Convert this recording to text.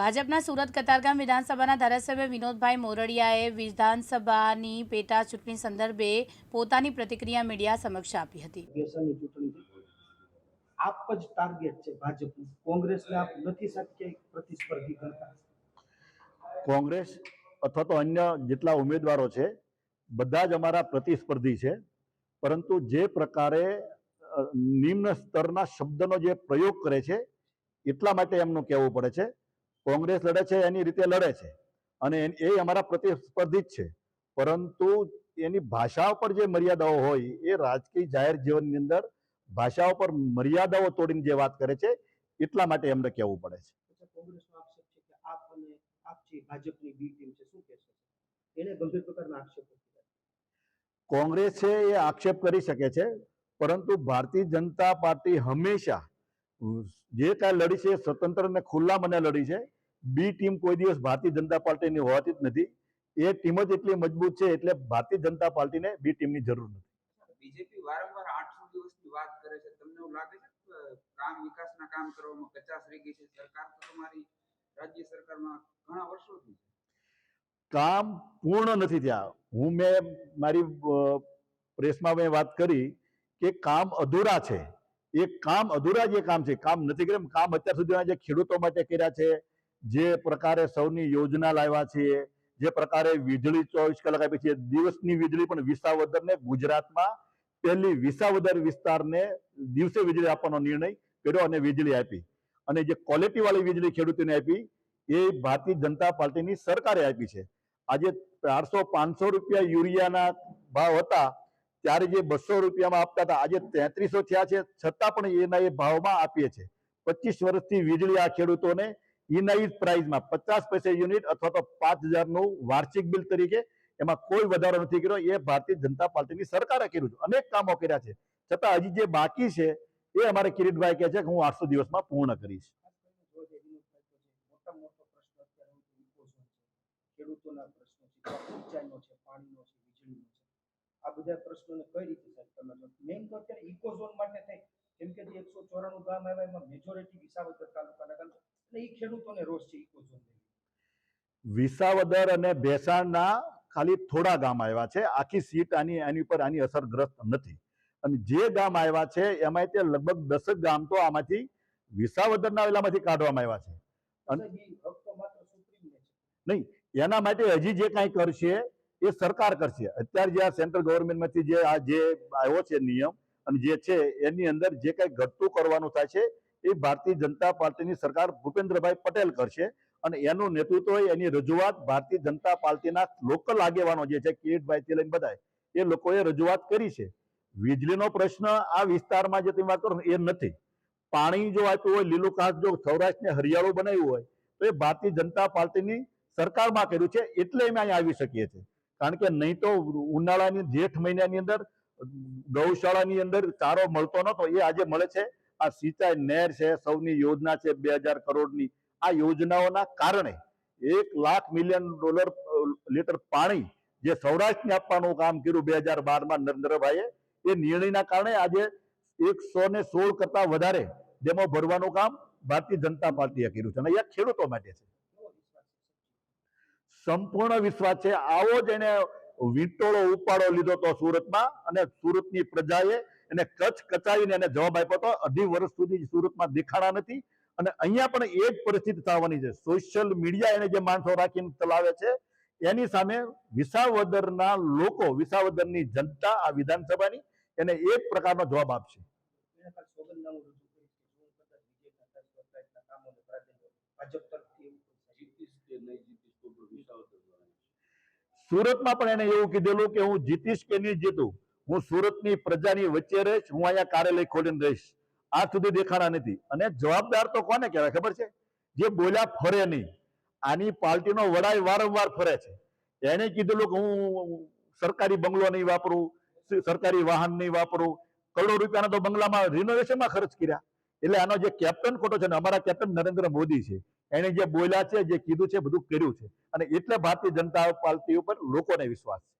ભાજપના સુરત કતારગામ વિધાનસભાના ધારાસભ્ય વિનોદભાઈ મોરડિયાએ વિધાનસભાની પેટા ચૂંટણી સંદર્ભે પોતાની પ્રતિક્રિયા મીડિયા સમક્ષ આપી હતી. આપ જ ટાર્ગેટ છે ભાજપનું. કોંગ્રેસને આપ નથી શક્ય પ્રતિસ્પર્ધી કરતા. કોંગ્રેસ અથવા તો અન્ય જેટલા ઉમેદવારો છે બધા જ અમારા પ્રતિસ્પર્ધી છે. પરંતુ જે પ્રકારે નિમ્ન સ્તરના શબ્દનો જે પ્રયોગ કરે છે એટલા માટે એમનું કહેવું પડે છે. કોંગ્રેસ લડે છે એની રીતે લડે છે. અને એ અમારા પ્રતિસ્પર્ધી જ છે. પરંતુ એની ભાષા ઉપર જે મર્યાદાઓ હોય એ રાજકીય જાહેર જીવનની અંદર ભાષા ઉપર મર્યાદાઓ તોડીને જે વાત કરે છે એટલા માટે એમને કહેવું પડે છે. કોંગ્રેસનો આક્ષેપ છે કે આપ અને આપ છે ભાજપની બી ટીમ છે શું કહેશો? એને ગંભીર પ્રકારના આક્ષેપો કોંગ્રેસ છે એ આક્ષેપ કરી શકે છે પરંતુ ભારતીય જનતા પાર્ટી હંમેશા જે કાંઈ લડી છે સ્વતંત્ર અને ખુલ્લા મને લડી છે. બી ટીમ કોઈ દિવસ ભારતીય જનતા પાર્ટીની હોવાથી જ નથી. એ ટીમ જ એટલી મજબૂત છે એટલે ભારતીય જનતા પાર્ટીને બી ટીમની જરૂર નથી. બીજેપી વારંવાર આઠસો દિવસની વાત કરે છે. તમને એવું લાગે છે કામ વિકાસના કામ કરવામાં કચાશ રહી ગઈ છે? સરકાર તો તમારી રાજ્ય સરકારમાં ઘણા વર્ષોથી કામ પૂર્ણ નથી થયા. હું મેં મારી પ્રેસમાં મેં વાત કરી કે કામ અધૂરા છે. એ કામ અધૂરા જે કામ છે કામ નથી કર્યું. કામ અત્યાર સુધીના જે ખેડૂતો માટે કર્યા છે જે પ્રકારે સૌની યોજના લાવ્યા છે, જે પ્રકારે વીજળી ચોવીસ કલાક આપી છે, દિવસની વીજળી પણ વિસાવદરને ગુજરાતમાં પહેલી વિસાવદર વિસ્તારને દિવસે વીજળી આપવાનો નિર્ણય કર્યો અને વીજળી આપી. અને જે ક્વોલિટી વાળી વીજળી ખેડૂતોને આપી, એ ભારતીય જનતા પાર્ટીની સરકારે આપી છે. આજે ચારસો પાંચસો રૂપિયા યુરિયાના ભાવ હતા, ત્યારે જે બસો રૂપિયામાં આપતા હતા, આજે તેત્રીસો થયા છે, છતાં પણ એના એ ભાવમાં આપીએ છે. પચીસ વર્ષથી વીજળી આ ખેડૂતોને એના પ્રાઇઝમાં પચાસ પૈસા યુનિટ અથવા તો પાંચ હજારનું વાર્ષિક બિલ તરીકે એમાં કોઈ વધારો નથી કર્યો. એ ભારતીય જનતા પાર્ટીની સરકારે કર્યું છે. અનેક કામો કર્યા છે. છતાં હજી જે બાકી છે, એ અમારે કિરીટભાઈ કહે છે કે હું આઠસો દિવસમાં પૂર્ણ કરીશ. ખેડૂતોના પ્રશ્નો છે સિંચાઈનો છે પાણીનો છે આ બધા પ્રશ્નોને કઈ રીતે સાહેબ તમે મેઇન અત્યારે ઇકોઝોન માટે થઈ કેમ કે એકસો ચોરાણું ગામ આવ્યા, એમાં મેજોરિટી વિસાવદર તાલુકાના એ ખેડૂતોને રોષ છે ઇકોઝોન વિસાવદર અને ભેસાણના ખાલી થોડા ગામ આવ્યા છે. આખી સીટ આની એની ઉપર આની અસરગ્રસ્ત નથી. અને જે ગામ આવ્યા છે એમાં તે લગભગ દસક ગામ તો આમાંથી વિસાવદરના વેલામાંથી કાઢવામાં આવ્યા છે. છે. એના માટે હજી જે કાંઈ કરશે એ સરકાર કરશે. અત્યારે જે આ સેન્ટ્રલ ગવર્મેન્ટમાંથી જે આ જે આવ્યો છે નિયમ અને જે છે એની અંદર જે કાંઈ ઘટતું કરવાનું થાય છે એ ભારતીય જનતા પાર્ટીની સરકાર ભૂપેન્દ્રભાઈ પટેલ કરશે. અને એનું નેતૃત્વ એની રજૂઆત ભારતીય જનતા પાર્ટીના લોકલ આગેવાનો જે છે, કિરીટભાઈથી લઈને બધા એ લોકોએ રજૂઆત કરી છે. વીજળીનો પ્રશ્ન આ વિસ્તારમાં જે તમે વાત કરો એ નથી. પાણી જો આપ્યું હોય, લીલું ઘાસ જો સૌરાષ્ટ્રને હરિયાળું બનાવ્યું હોય, તો એ ભારતીય જનતા પાર્ટીની સરકારમાં કર્યું છે, એટલે અમે અહીંયા આવી શકીએ છીએ. કારણ કે નહીં તો ઉનાળાની જેઠ મહિનાની અંદર, ગૌશાળાની અંદર ચારો મળતો નતો એ આજે મળે છે. આ સિંચાઈ નહેર છે, સૌની યોજના છે બે હજાર કરોડની. આ યોજનાઓના કારણે એક લાખ મિલિયન ડોલર લીટર પાણી જે સૌરાષ્ટ્રને આપવાનું કામ કર્યું બે હજાર બારમાં નરેન્દ્રભાઈએ, એ નિર્ણયના કારણે આજે એકસો ને સોળ કરતા વધારે ડેમો ભરવાનું કામ ભારતીય જનતા પાર્ટીએ કર્યું છે. અને એ ખેડૂતો માટે છે. સંપૂર્ણ વિશ્વાસ છે. આવો જ એને વીંટોળો ઉપાડો લીધો તો સુરતમાં અને સુરતની પ્રજાએ એને કચ્છ કચાવીને એને જવાબ આપ્યો હતો અઢી વર્ષ સુધી સુરતમાં દેખાડા નથી. અને અહીંયા પણ એ જ પરિસ્થિતિ થવાની છે. સોશિયલ મીડિયા એને જે માણસો રાખીને ચલાવે છે, એની સામે વિસાવદરના લોકો, વિસાવદરની જનતા આ વિધાનસભાની એને એક પ્રકારનો જવાબ આપશે. સુરતમાં પણ એને એવું કીધેલું કે હું જીતીશ કે નહીં જીતું. હું સુરતની પ્રજાની વચ્ચે રહીશ, હું અહીંયા કાર્યાલય ખોલીને રહીશ. આ સુધી દેખાડા નથી. અને જવાબદાર તો કોને કહેવાય? ખબર છે? જે બોલ્યા ફરે નહીં. આની પાર્ટીનો વડા વારંવાર ફરે છે. એને કીધેલું કે હું સરકારી બંગલો નહીં વાપરું સરકારી વાહન નહીં વાપરું. કરોડો રૂપિયાના તો બંગલામાં રિનોવેશનમાં ખર્ચ કર્યા. એટલે આનો જે કેપ્ટન ખોટો છે ને, અમારા કેપ્ટન નરેન્દ્ર મોદી છે. એને જે બોલ્યા છે, જે કીધું છે, બધું કર્યું છે. અને એટલે ભારતીય જનતા પાર્ટી ઉપર લોકોને વિશ્વાસ છે.